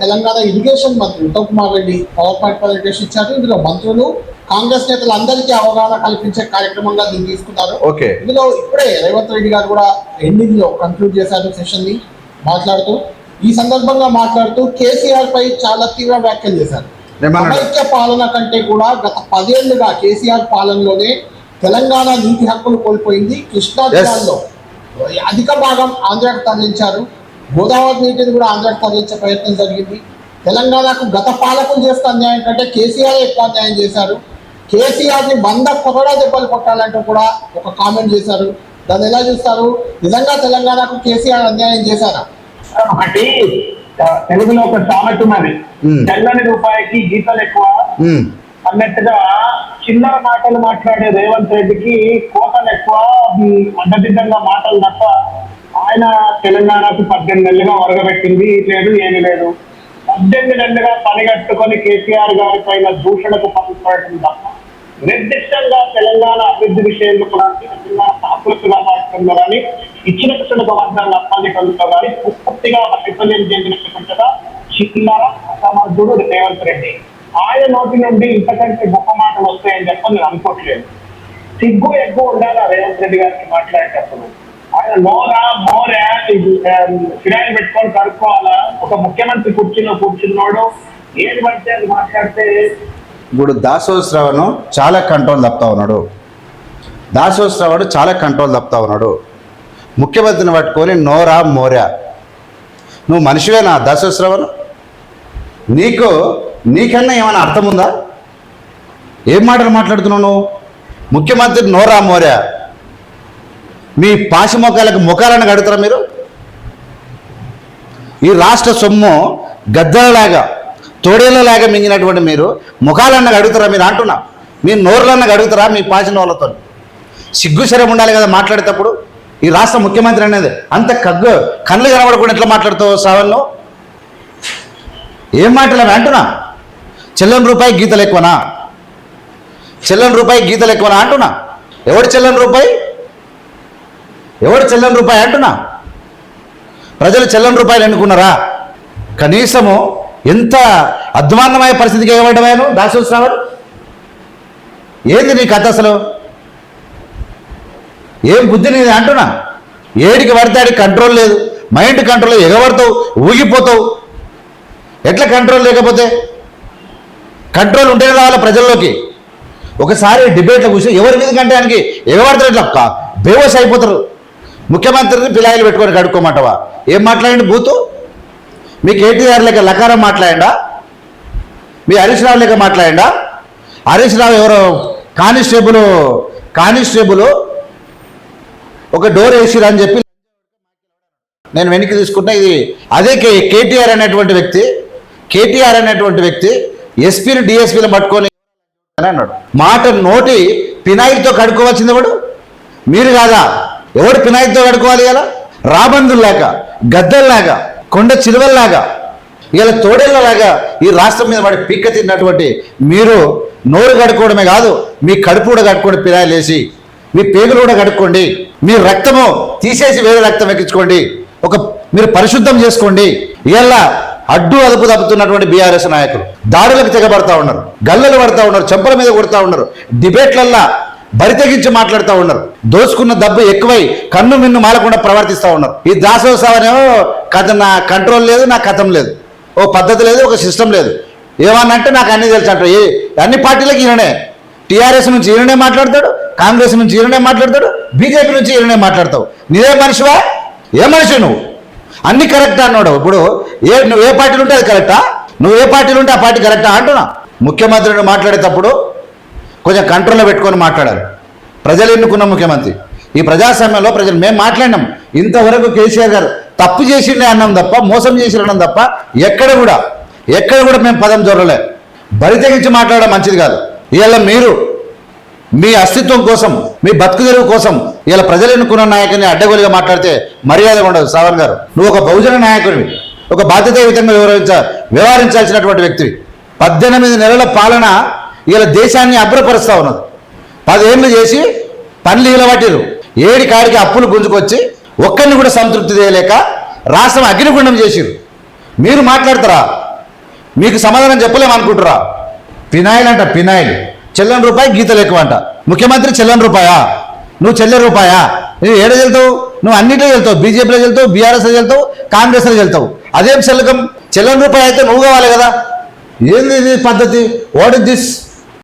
Telangana irrigation మంత్రి Uttam Kumar Reddy power point presentation ఇచ్చారు. ఇందులో మంత్రులు కాంగ్రెస్ నేతలు అందరికీ అవగాహన కల్పించే కార్యక్రమంగా దీన్ని తీసుకున్నారు. ఓకే. ఇందులో ఇప్పుడే రేవంత్ రెడ్డి గారు కూడా ఎండింగ్లో కంక్లూడ్ చేశారు సెషన్ని మాట్లాడుతూ ఈ సందర్భంగా మాట్లాడుతూ కేసీఆర్ పై చాలా తీవ్ర వ్యాఖ్యలు చేశారు? సమైక్య పాలన కంటే కూడా గత పదేళ్ళుగా కేసీఆర్ పాలనలోనే తెలంగాణ నీటి హక్కులు కోల్పోయింది. కృష్ణా. జిల్లాలో అధిక భాగం ఆంధ్రాకు తరలించారు. గోదావరి నీటిని కూడా ఆంధ్రాకు తరలించే ప్రయత్నం జరిగింది. తెలంగాణకు గత పాలకులు చేస్తే అన్యాయం కంటే కేసీఆర్ ఎక్కువ అన్యాయం చేశారు. కేసీఆర్ని వంద కొరడా దెబ్బలు కొట్టాలంటూ కూడా ఒక కామెంట్ చేశారు. దాన్ని ఎలా చూస్తారు? నిజంగా తెలంగాణకు కేసీఆర్ అన్యాయం చేశారా? ఒకటి తెలుగులో ఒక సామెత ఉన్నది. మ్మ్. తెల్లని రూపాయికి గీతలు ఎక్కువ అన్నట్టుగా చిల్లర మాటలు మాట్లాడే రేవంత్ రెడ్డికి కోతలు ఎక్కువ అడ్డదిడ్డంగా మాటలు తప్ప ఆయన తెలంగాణకు పద్దెనిమిది నెలలుగా ఒరగబెట్టింది లేదు ఏమీ లేదు. పద్దెనిమిది నెలలుగా పనిగట్టుకొని కేసీఆర్ గారి పైన దూషణకు పంపడం తప్ప నిర్దిష్టంగా తెలంగాణ అభివృద్ధి విషయంలో కూడా చిన్న సాకులుగా మాట్లాడుతున్నారని ఇచ్చిన కృష్ణకు వర్గాల అప్పాధికారులతో కానీ పూర్తిగా ఒక చెందినటువంటిగా చేసినట్టుగా అసమర్థుడు రేవంత్ రెడ్డి. ఆయన నోటి నుండి ఇంతకంటే గొప్ప మాటలు వస్తాయని చెప్పని నేను అనుకోవట్లేదు. సిగ్గు ఎక్కువ ఉండాలి రేవంత్ రెడ్డి గారికి మాట్లాడేటప్పుడు? ఆయన నోరా మోరా ఫిరాయిలు పెట్టుకొని కడుక్కోవాలా? ఒక ముఖ్యమంత్రి కుర్చీలో కూర్చున్నాడు. ఏది పడితే అది మాట్లాడితే ఇప్పుడు దాసోత్సవను చాలా కంట్రోల్ తప్పుతా ఉన్నాడు. దాసోత్సవాడు చాలా కంట్రోల్ తప్పుతా ఉన్నాడు. ముఖ్యమంత్రిని పట్టుకొని నోరా మోరా. నువ్వు మనిషివేనా దాసోత్సవను నీకు నీకన్నా ఏమైనా అర్థం ఉందా? ఏం మాటలు మాట్లాడుతున్నావు నువ్వు? ముఖ్యమంత్రి నోరా మోరా. మీ పాసి ముఖాలను కడుగుతారా మీరు? ఈ రాష్ట్ర సొమ్ము గద్దలలాగా తోడేళ్ళలాగా మింగినటువంటి మీరు ముఖాలన్న అడుగుతారా మీరు అంటున్నా? మీ నోరులన్న అడుగుతారా మీ పాసిన వాళ్ళతో సిగ్గుశరం ఉండాలి కదా మాట్లాడేటప్పుడు? ఈ రాష్ట్ర ముఖ్యమంత్రి అనేది అంత కగ్గు కళ్ళు కనబడకుండా ఎట్లా మాట్లాడుతావు సావన్ను? ఏం మాట్లాడమే అంటున్నా? చెల్లని రూపాయి గీతలు ఎక్కువనా? చెల్లని రూపాయి గీతలు ఎక్కువనా అంటున్నా? ఎవడు చెల్లని రూపాయి? ఎవడు చెల్లని రూపాయి అంటున్నా? ప్రజలు చెల్లని రూపాయలు ఎన్నుకున్నారా? కనీసము ఎంత అధ్వాన్నమైన పరిస్థితికి ఇవ్వడమేను దాసోత్సవాలు ఏంది నీ కథ అసలు? ఏం బుద్ధి నీది అంటున్నా? ఏడికి పడితే కంట్రోల్ లేదు. మైండ్ కంట్రోల్ ఎగబడతావు ఊగిపోతావు. ఎట్లా కంట్రోల్ లేకపోతే? కంట్రోల్ ఉంటేనే రావాలి ప్రజల్లోకి. ఒకసారి డిబేట్లో కూర్చొని ఎవరి మీద కంటే ఆయనకి ఎగబడతారు ఇట్లా బేవస్ అయిపోతారు. ముఖ్యమంత్రిని పిలాయిలు పెట్టుకొని కడుక్కోమంటావా? ఏం మాట్లాడండి బూతు? మీ కేటీఆర్ లెక్క లకారం మాట్లాడా మీ హరీష్ రావు లెక్క మాట్లాడా హరీష్ రావు ఎవరో? కానిస్టేబుల్ కానిస్టేబుల్ ఒక డోర్ వేసిరని చెప్పి నేను వెనక్కి తీసుకుంటే. ఇది అదే కే కేటీఆర్ అనేటువంటి వ్యక్తి కేటీఆర్ అనేటువంటి వ్యక్తి ఎస్పీని డిఎస్పీని పట్టుకొని అని అన్నాడు. మాట నోటి పినాయిల్తో కడుక్కోవాల్సింది వాడు మీరు కాదా? ఎవడు పినాయితో కడుక్కోవాలి ఇలా రాబందుల్లాగా గద్దల్లాగా కొండ చిలువల్లాగా ఇలా తోడేళ్ళలాగా ఈ రాష్ట్రం మీద వాడి పీక్క తిన్నటువంటి మీరు నోరు కడుక్కోవడమే కాదు మీ కడుపు కూడా కట్టుకోండి పినాయిలు మీ పేగులు కూడా కడుక్కోండి. మీ రక్తము తీసేసి వేరే రక్తం ఎక్కించుకోండి. ఒక మీరు పరిశుద్ధం చేసుకోండి. ఇలా అడ్డు అదుపు తప్పుతున్నటువంటి బీఆర్ఎస్ నాయకులు. దాడులకు తెగబడతా ఉన్నారు. గల్లలు పడతా ఉన్నారు. చెంపల మీద కొడతా ఉన్నారు. డిబేట్లల్లా బరితెగించి మాట్లాడుతూ ఉన్నారు. దోచుకున్న దెబ్బ ఎక్కువై కన్ను మిన్ను మాలకుండా ప్రవర్తిస్తూ ఉన్నారు. ఈ దాసోత్సవనేమో కథ నా కంట్రోల్ లేదు నా కథం లేదు. ఓ పద్ధతి లేదు ఒక సిస్టమ్ లేదు. ఏమన్నంటే నాకు అన్నీ తెలుసు అంటారు. ఏ అన్ని పార్టీలకు ఈయననే. టీఆర్ఎస్ నుంచి ఈయననే మాట్లాడతాడు కాంగ్రెస్ నుంచి ఈయననే మాట్లాడతాడు బీజేపీ నుంచి ఈయననే మాట్లాడతావు. నీదే మనిషివా? ఏ మనిషి నువ్వు? అన్ని కరెక్ట్ అన్నాడు. ఇప్పుడు ఏ నువ్వు ఏ పార్టీలు ఉంటే అది కరెక్టా? నువ్వు ఏ పార్టీలు ఉంటే ఆ పార్టీ కరెక్టా అంటున్నా. ముఖ్యమంత్రిని మాట్లాడేటప్పుడు కొంచెం కంట్రోల్లో పెట్టుకొని మాట్లాడాలి. ప్రజలు ఎన్నుకున్న ముఖ్యమంత్రి. ఈ ప్రజాస్వామ్యంలో ప్రజలు మేము మాట్లాడినాం. ఇంతవరకు కేసీఆర్ గారు తప్పు చేసిండే అన్నాం తప్ప మోసం చేసిండడం తప్ప ఎక్కడ కూడా ఎక్కడ కూడా మేము పదం చూడలే బరి తెగించి మాట్లాడడం మంచిది కాదు. ఇవాళ మీరు మీ అస్తిత్వం కోసం మీ బతుకు తెరువు కోసం ఇలా ప్రజలు ఎన్నుకున్న నాయకుని అడ్డగోలుగా మాట్లాడితే మర్యాద ఉండదు. సావన్ గారు నువ్వు ఒక బహుజన నాయకుడివి. ఒక బాధ్యతాయుతంగా వివరించ వ్యవహరించాల్సినటువంటి వ్యక్తివి. పద్దెనిమిది నెలల పాలన ఇలా దేశాన్ని అభ్రపరుస్తూ ఉన్నది. పదేళ్ళు చేసి పనులు ఇలవట్టిరు ఏడి కాడికి అప్పులు గుంజుకొచ్చి ఒక్కరిని కూడా సంతృప్తి చేయలేక రాష్ట్రం అగ్నిగుండం చేసిరు మీరు మాట్లాడతారా? మీకు సమాధానం చెప్పలేము అనుకుంటురా? పినాయిల్ అంట పినాయిల్ చెల్లని రూపాయి గీతలు ఎక్కువ అంట ముఖ్యమంత్రి చెల్లని రూపాయా? నువ్వు చెల్లె రూపాయా? నువ్వు ఏడ వెళ్తావు నువ్వు అన్నింటిలో వెళ్తావు బీజేపీలో వెళ్తావు బీఆర్ఎస్లో వెళ్తావు కాంగ్రెస్లో వెళ్తావు అదేం చెల్లకం? చెల్లని రూపాయి అయితే నువ్వు కావాలి కదా. ఏంది ఇది పద్ధతి? What is this